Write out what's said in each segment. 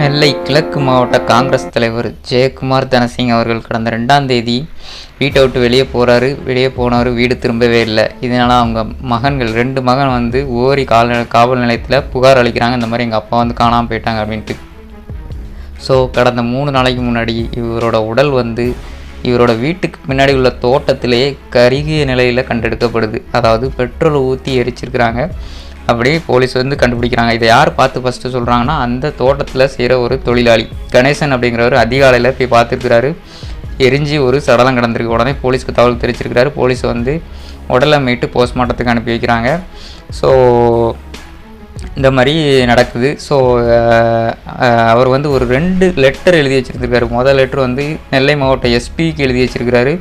நெல்லை கிழக்கு மாவட்ட காங்கிரஸ் தலைவர் ஜெயக்குமார் தனசிங் அவர்கள் கடந்த ரெண்டாம் தேதி வீட்டை விட்டு வெளியே போகிறாரு வெளியே போனவர் வீடு திரும்பவே இல்லை. இதனால் அவங்க மகன்கள் ரெண்டு மகன் வந்து ஓரி கால காவல் நிலையத்தில் புகார் அளிக்கிறாங்க. இந்த மாதிரி எங்கள் அப்பா வந்து காணாமல் போயிட்டாங்க அப்படின்ட்டு. ஸோ கடந்த மூணு நாளைக்கு முன்னாடி இவரோட உடல் வந்து இவரோட வீட்டுக்கு பின்னாடி உள்ள தோட்டத்திலேயே கருகிய நிலையில் கண்டெடுக்கப்படுது. அதாவது பெட்ரோல் ஊற்றி எரிச்சிருக்கிறாங்க. அப்படியே போலீஸ் வந்து கண்டுபிடிக்கிறாங்க. இதை யார் பார்த்து ஃபஸ்ட்டு சொல்கிறாங்கன்னா அந்த தோட்டத்தில் செய்கிற ஒரு தொழிலாளி. கணேசன் அப்படிங்கிறவர் அதிகாலையில் போய் பார்த்துருக்கிறாரு. எரிஞ்சு ஒரு சடலம் கிடந்திருக்கு. உடனே போலீஸ்க்கு தகவல் தெரிவிச்சிருக்கிறாரு. போலீஸ் வந்து உடலை மீட்டு போஸ்ட்மார்ட்டத்துக்கு அனுப்பி வைக்கிறாங்க. ஸோ இந்த மாதிரி நடக்குது. ஸோ அவர் வந்து ஒரு ரெண்டு லெட்டர் எழுதி வச்சுருந்துருக்காரு. முதல் லெட்டர் வந்து நெல்லை மாவட்ட எஸ்பிக்கு எழுதி வச்சுருக்கிறாரு.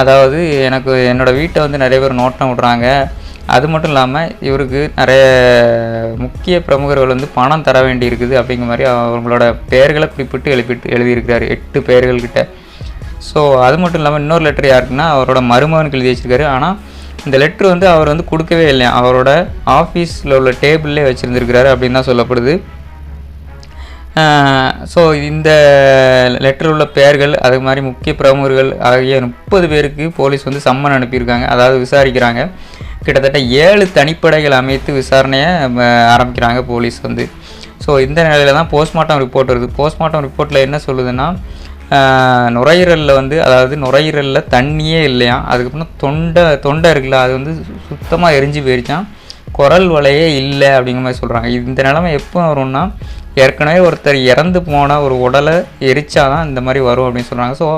அதாவது எனக்கு என்னோடய வீட்டை வந்து நிறைய பேர் நோட்டம் விடுறாங்க. அது மட்டும் இல்லாமல் இவருக்கு நிறைய முக்கிய பிரமுகர்கள் வந்து பணம் தர வேண்டி இருக்குது அப்படிங்கிற மாதிரி அவங்களோட பெயர்களை குறிப்பிட்டு எழுப்பிட்டு எழுதியிருக்கிறாரு. எட்டு பெயர்கள்கிட்ட ஸோ அது மட்டும் இல்லாமல் இன்னொரு லெட்டர் யாருக்குன்னா அவரோட மருமகனுக்கு எழுதி வச்சிருக்காரு. ஆனால் இந்த லெட்ரு வந்து அவர் வந்து கொடுக்கவே இல்லையா அவரோட ஆஃபீஸில் உள்ள டேபிள்லே வச்சுருந்துருக்கிறாரு அப்படின்னு தான் சொல்லப்படுது. ஸோ இந்த லெட்டரில் உள்ள பெயர்கள் அது மாதிரி முக்கிய பிரமுகர்கள் ஆகிய முப்பது பேருக்கு போலீஸ் வந்து சம்மன் அனுப்பியிருக்காங்க. அதாவது விசாரிக்கிறாங்க. கிட்டத்தட்ட ஏழு தனிப்படைகள் அமைத்து விசாரணையை ஆரம்பிக்கிறாங்க போலீஸ் வந்து. ஸோ இந்த நிலையில தான் போஸ்ட்மார்ட்டம் ரிப்போர்ட் வருது. போஸ்ட்மார்ட்டம் ரிப்போர்ட்டில் என்ன சொல்லுதுன்னா நுரையீரலில் வந்து அதாவது நுரையீரலில் தண்ணியே இல்லையா? அதுக்கப்புறம் தொண்டை தொண்டை இருக்குல்ல அது வந்து சுத்தமாக எரிஞ்சு போயிருச்சான் குரல் வலையே இல்லை அப்படிங்கிற மாதிரி சொல்கிறாங்க இந்த நிலமை எப்போ வரும்னா ஏற்கனவே ஒருத்தர் இறந்து போன ஒரு உடலை எரிச்சாதான் இந்த மாதிரி வரும் அப்படின்னு சொல்கிறாங்க ஸோ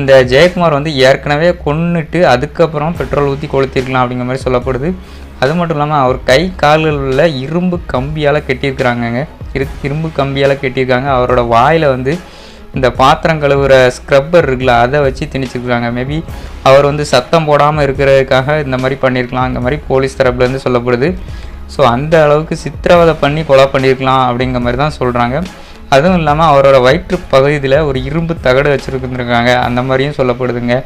இந்த ஜெயக்குமார் வந்து ஏற்கனவே கொன்னுட்டு அதுக்கப்புறம் பெட்ரோல் ஊற்றி கொளுத்திருக்கலாம் அப்படிங்கிற மாதிரி சொல்லப்படுது. அது மட்டும் இல்லாமல் அவர் கை கால்களில் இரும்பு கம்பியால் கட்டியிருக்கிறாங்கங்க. இரு இரும்பு கம்பியால் கட்டியிருக்காங்க. அவரோட வாயில் வந்து இந்த பாத்திரம் கழுவுற ஸ்க்ரப்பர் இருக்குல்ல அதை வச்சு திணிச்சிருக்கிறாங்க மேபி அவர் வந்து சத்தம் போடாமல் இருக்கிறதுக்காக இந்த மாதிரி பண்ணியிருக்கலாம் அந்த மாதிரி போலீஸ் தரப்புலேருந்து சொல்லப்படுது. ஸோ அந்த அளவுக்கு சித்திரவதை பண்ணி கொலை பண்ணியிருக்கலாம் அப்படிங்கிற மாதிரி தான் சொல்கிறாங்க அதுவும் இல்லாமல் அவரோட வயிற்று பகுதியில் ஒரு இரும்பு தகடு வச்சுருக்குருக்காங்க அந்த மாதிரியும் சொல்லப்படுதுங்க.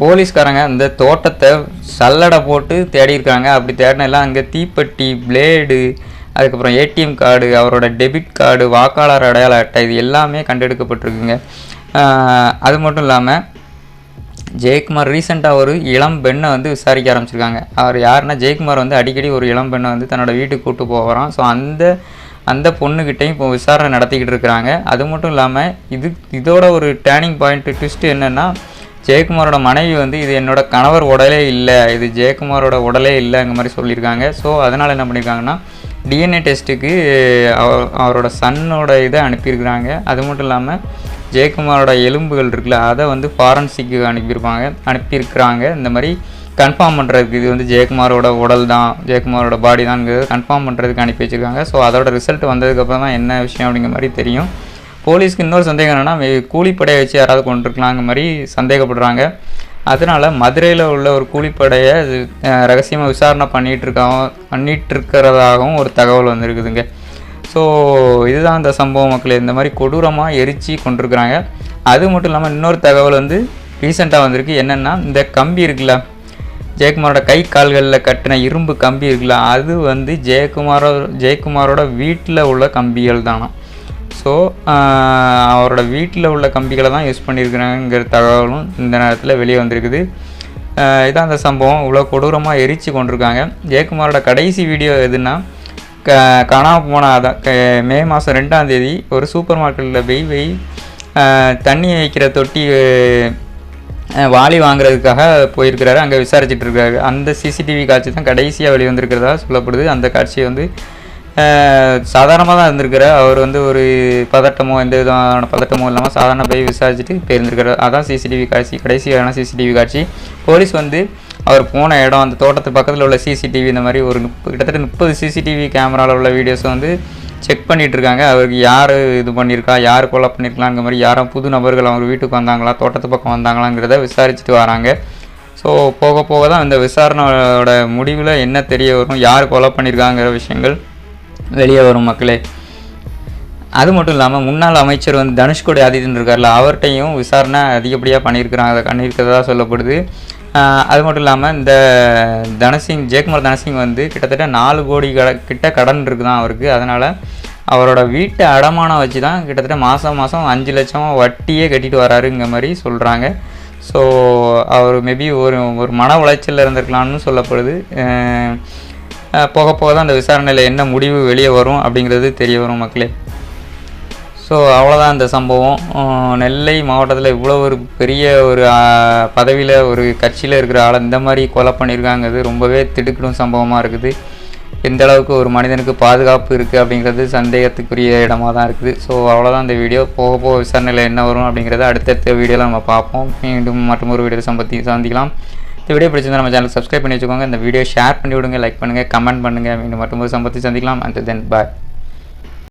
போலீஸ்காரங்க அந்த தோட்டத்தை சல்லடை போட்டு தேடியிருக்காங்க. அப்படி தேடினெல்லாம் அங்கே தீப்பெட்டி பிளேடு அதுக்கப்புறம் ஏடிஎம் கார்டு அவரோட டெபிட் கார்டு வாக்காளர் அடையாள அட்டை இது எல்லாமே கண்டெடுக்கப்பட்டிருக்குங்க. அது மட்டும் இல்லாமல் ஜெயக்குமார் ரீசெண்டாக ஒரு இளம் பெண்ணை வந்து விசாரிக்க ஆரம்பிச்சிருக்காங்க. அவர் யாருன்னா ஜெயக்குமார் வந்து அடிக்கடி ஒரு இளம் பெண்ணை வந்து தன்னோட வீட்டுக்கு கூப்பிட்டு போகிறான் ஸோ அந்த அந்த பொண்ணுக்கிட்டையும் இப்போ விசாரணை நடத்திக்கிட்டு இருக்கிறாங்க. அது மட்டும் இல்லாமல் இது இதோட ஒரு டேர்னிங் பாயிண்ட் ட்விஸ்ட் என்னென்னா ஜெயக்குமாரோட மனைவி வந்து இது என்னோட கணவர் உடலே இல்லை இது ஜெயக்குமாரோட உடலே இல்லைங்கிற மாதிரி சொல்லியிருக்காங்க. ஸோ அதனால் என்ன பண்ணியிருக்காங்கன்னா டிஎன்ஏ டெஸ்ட்டுக்கு அவரோட சன்னோட இதை அனுப்பியிருக்கிறாங்க. அது மட்டும் இல்லாமல் ஜெயக்குமாரோட எலும்புகள் இருக்குல்ல அதை வந்து ஃபாரன்சிக்கு அனுப்பியிருப்பாங்க அனுப்பியிருக்கிறாங்க. இந்த மாதிரி கன்ஃபார்ம் பண்ணுறதுக்கு இது வந்து ஜெயக்குமாரோட உடல் தான் ஜெயக்குமாரோட பாடி தான் கன்ஃபார்ம் பண்ணுறதுக்கு அனுப்பி வச்சுருக்காங்க. ஸோ அதோட ரிசல்ட் வந்ததுக்கப்புறம் தான் என்ன விஷயம் அப்படிங்கிற மாதிரி தெரியும். போலீஸ்க்கு இன்னொரு சந்தேகம் என்னென்னா கூலிப்படையை வச்சு யாராவது கொண்டிருக்கலாங்க மாதிரி சந்தேகப்படுறாங்க. அதனால மதுரையில் உள்ள ஒரு கூலிப்படையை ரகசியமாக விசாரணை பண்ணிகிட்டு இருக்காங்க இருக்கிறதாகவும் ஒரு தகவல் வந்திருக்குதுங்க. ஸோ இதுதான் இந்த சம்பவம் மக்கள். இந்த மாதிரி கொடூரமாக எரிச்சு கொண்டிருக்கிறாங்க அது மட்டும் இல்லாமல் இன்னொரு தகவல் வந்து ரீசெண்டாக வந்திருக்கு. என்னென்னா இந்த கம்பி இருக்குல்ல ஜெயக்குமாரோட கை கால்களில் கட்டின இரும்பு கம்பி இருக்குல்ல அது வந்து ஜெயக்குமாரோ ஜெயக்குமாரோட வீட்டில் உள்ள கம்பிகள் தானா? ஸோ அவரோட வீட்டில் உள்ள கம்பிகளை தான் யூஸ் பண்ணியிருக்கிறாங்கிற தகவலும் இந்த நேரத்தில் வெளியே வந்திருக்குது. இதான் அந்த சம்பவம். இவ்வளோ கொடூரமாக எரிச்சு கொண்டிருக்காங்க. ஜெயக்குமாரோட கடைசி வீடியோ எதுன்னா க காணாமல் போன அதான் மே மாதம் ரெண்டாம் தேதி ஒரு சூப்பர் மார்க்கெட்டில் போய் போய் தண்ணி வைக்கிற தொட்டி வாலி வாங்குறதுக்காக போயிருக்கிறாரு அங்கே விசாரிச்சுட்டு இருக்காரு. அந்த சிசிடிவி காட்சி தான் கடைசியாக வெளிவந்திருக்கிறதா சொல்லப்படுது. அந்த காட்சியை வந்து சாதாரணமாக தான் இருந்திருக்கிறார். அவர் வந்து ஒரு பதட்டமோ எந்த விதமான பதட்டமோ இல்லாமல் சாதாரண போய் விசாரிச்சுட்டு போயிருந்திருக்கிறார். அதான் சிசிடிவி காட்சி கடைசியான சிசிடிவி காட்சி. போலீஸ் வந்து அவர் போன இடம் அந்த தோட்டத்து பக்கத்தில் உள்ள சிசிடிவி இந்த மாதிரி ஒரு முப்பது கிட்டத்தட்ட முப்பது சிசிடிவி கேமராவில் உள்ள வீடியோஸை வந்து செக் பண்ணிகிட்ருக்காங்க இருக்காங்க அவருக்கு யார் இது பண்ணியிருக்கா யார் கொலை பண்ணியிருக்கலாங்கிற மாதிரி யாரும் புது நபர்கள் அவங்க வீட்டுக்கு வந்தாங்களா தோட்டத்து பக்கம் வந்தாங்களாங்கிறத விசாரிச்சுட்டு வராங்க. ஸோ போக போக தான் இந்த விசாரணையோட முடிவில் என்ன தெரிய வரும் யார் கொலை பண்ணியிருக்காங்கிற விஷயங்கள் வெளியே வரும் மக்களே. அது மட்டும் இல்லாமல் முன்னாள் அமைச்சர் வந்து தனுஷ்கோடி ஆதித்தன் இருக்கார்ல அவர்கிட்டையும் விசாரணை அதிகப்படியாக பண்ணியிருக்கிறாங்க அதை பண்ணியிருக்கிறதா சொல்லப்படுது. அது மட்டும் இல்லாமல் இந்த தனசிங் ஜெயக்குமார் தனசிங் வந்து கிட்டத்தட்ட நாலு கோடி கட கிட்ட கடன் இருக்குதான் அவருக்கு. அதனால் அவரோட வீட்டை அடமானம் வச்சு தான் கிட்டத்தட்ட மாதம் மாதம் அஞ்சு லட்சம் வட்டியே கட்டிட்டு வராருங்க மாதிரி சொல்கிறாங்க ஸோ அவர் மேபி ஒரு ஒரு மன உளைச்சலில் இருந்திருக்கலாம்னு சொல்லப்படுது. போக போக தான் அந்த விசாரணையில் என்ன முடிவு வெளியே வரும் அப்படிங்கிறது தெரிய வரும் மக்களே. ஸோ அவ்வளோதான் இந்த சம்பவம். நெல்லை மாவட்டத்தில் இவ்வளோ ஒரு பெரிய ஒரு பதவியில் ஒரு கட்சியில் இருக்கிற ஆளை இந்த மாதிரி கொலை பண்ணியிருக்காங்கிறது ரொம்பவே திடுக்கிடும் சம்பவமாக இருக்குது. எந்த அளவுக்கு ஒரு மனிதனுக்கு பாதுகாப்பு இருக்குது அப்படிங்கிறது சந்தேகத்துக்குரிய இடமா தான் இருக்குது. ஸோ அவ்வளோதான் இந்த வீடியோ. போக போக விசாரணையில் என்ன வரும் அப்படிங்கிறத அடுத்தடுத்த வீடியோவில் நம்ம பார்ப்போம். மீண்டும் மற்றும் ஒரு வீடியோ சம்பத்தி சந்திக்கலாம். இந்த வீடியோ பிடிச்சிருந்தா நம்ம சேனல் சப்ஸ்கிரைப் பண்ணி வச்சுக்கோங்க. இந்த வீடியோ ஷேர் பண்ணி விடுங்க லைக் பண்ணுங்கள் கமெண்ட் பண்ணுங்கள் மீண்டும் மற்றும் ஒரு சம்பத்தி சந்திக்கலாம். And then bye